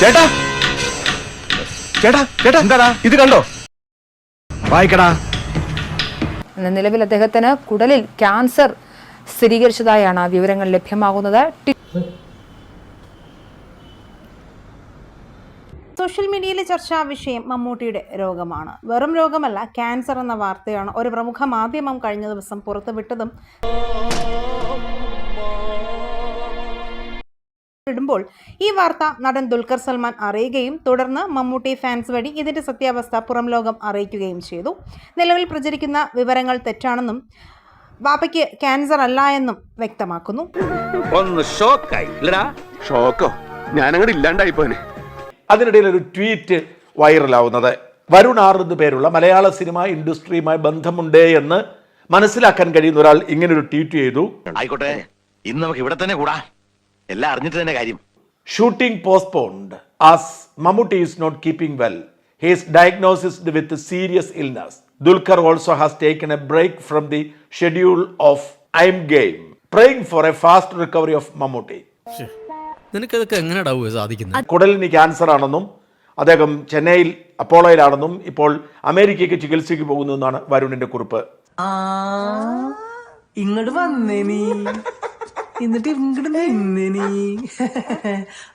ചേട്ടാ. ചേട്ടാ ചേട്ടാ. എന്താടാ? ഇത് കണ്ടോ? വായിക്കടാ. നിലവിൽ അദ്ദേഹത്തിന് കുടലിൽ ക്യാൻസർ സ്ഥിരീകരിച്ചതായാണ് വിവരങ്ങൾ ലഭ്യമാകുന്നത്. സോഷ്യൽ മീഡിയയിലെ ചർച്ചാ വിഷയം മമ്മൂട്ടിയുടെ രോഗമാണ്. വെറും രോഗമല്ല ക്യാൻസർ എന്ന വാർത്തയാണ് ഒരു പ്രമുഖ മാധ്യമം കഴിഞ്ഞ ദിവസം പുറത്തുവിട്ടതും. ഇടുമ്പോൾ ഈ വാർത്ത നടൻ ദുൽഖർ സൽമാൻ അറിയുകയും തുടർന്ന് മമ്മൂട്ടി ഫാൻസ് വഴി ഇതിന്റെ സത്യാവസ്ഥ പുറം ലോകം അറിയിക്കുകയും ചെയ്തു. നിലവിൽ പ്രചരിക്കുന്ന വിവരങ്ങൾ തെറ്റാണെന്നും വാപ്പയ്ക്ക് ക്യാൻസർ അല്ല എന്നും വ്യക്തമാക്കുന്നു. ഒന്ന് ഷോക്കായി. ഷോക്കോ? ഞാനങ്ങോട്ട് ഇല്ലാണ്ടായി പോനെ. അതിനിടയിൽ ഒരു ട്വീറ്റ് വൈറലാവുന്നത്. വരുൺ ആർ എന്ന് പേരുള്ള മലയാള സിനിമ ഇൻഡസ്ട്രിയുമായി ബന്ധമുണ്ട് എന്ന് മനസ്സിലാക്കാൻ കഴിയുന്ന ഒരാൾ ഇങ്ങനെ ഒരു ട്വീറ്റ് ചെയ്തു. ആയിക്കോട്ടെ ഇന്ന് നമുക്ക് ഇവിടെ തന്നെ കൂടാ. എല്ലാം അറിഞ്ഞിട്ട് തന്നെ കാര്യം. Shooting postponed as Mammootty is not keeping well he's diagnosed with serious illness Dulquer also has taken a break from the schedule of I'm game praying for a fast recovery of Mammootty നിനക്കതൊക്കെ എങ്ങനെ സാധിക്കുന്നത് കുടലിന് cancer ആണെന്നും അദ്ദേഹം ചെന്നൈയിൽ അപ്പോളോയിലാണെന്നും ഇപ്പോൾ അമേരിക്കയ്ക്ക് ചികിത്സയ്ക്ക് പോകുന്നു എന്നാണ് വരുണിന്റെ കുറിപ്പ്. ഇങ്ങോട്ട് വന്നേ നീ. എന്നിട്ട് ഇങ്ങോട്ട് നിന്നേ നീ.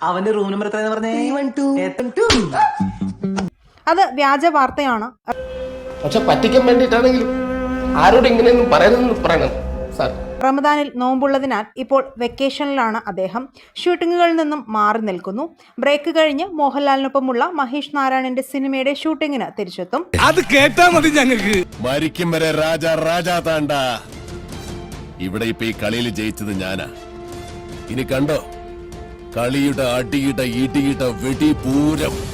അവന്റെ റൂം നമ്പർ എത്രയെന്ന് പറഞ്ഞേ? അത് വ്യാജ വാർത്തയാണ്. പക്ഷെ പറ്റിക്കാൻ വേണ്ടിയിട്ടാണെങ്കിലും ആരോട് ഇങ്ങനെയൊന്നും പറയുന്നതെന്ന് പറയണം സാർ. റമദാനിൽ നോമ്പുള്ളതിനാൽ ഇപ്പോൾ വെക്കേഷനിലാണ് അദ്ദേഹം. ഷൂട്ടിങ്ങുകളിൽ നിന്നും മാറി നിൽക്കുന്നു. ബ്രേക്ക് കഴിഞ്ഞ് മോഹൻലാലിനൊപ്പമുള്ള മഹേഷ് നാരായണന്റെ സിനിമയുടെ ഷൂട്ടിങ്ങിന് തിരിച്ചെത്തും. അത് കേട്ടാ മതി ഞങ്ങൾക്ക്. മരിക്കും വരെ രാജ രാജാ താണ്ട. ഇവിടെ ഇപ്പൊ ഈ കളിയിൽ ജയിച്ചത് ഞാനാ. ഇനി കണ്ടോ? കളിയുടെ അടിയുടെ ഇടിയുടെ വെടി പൂരം.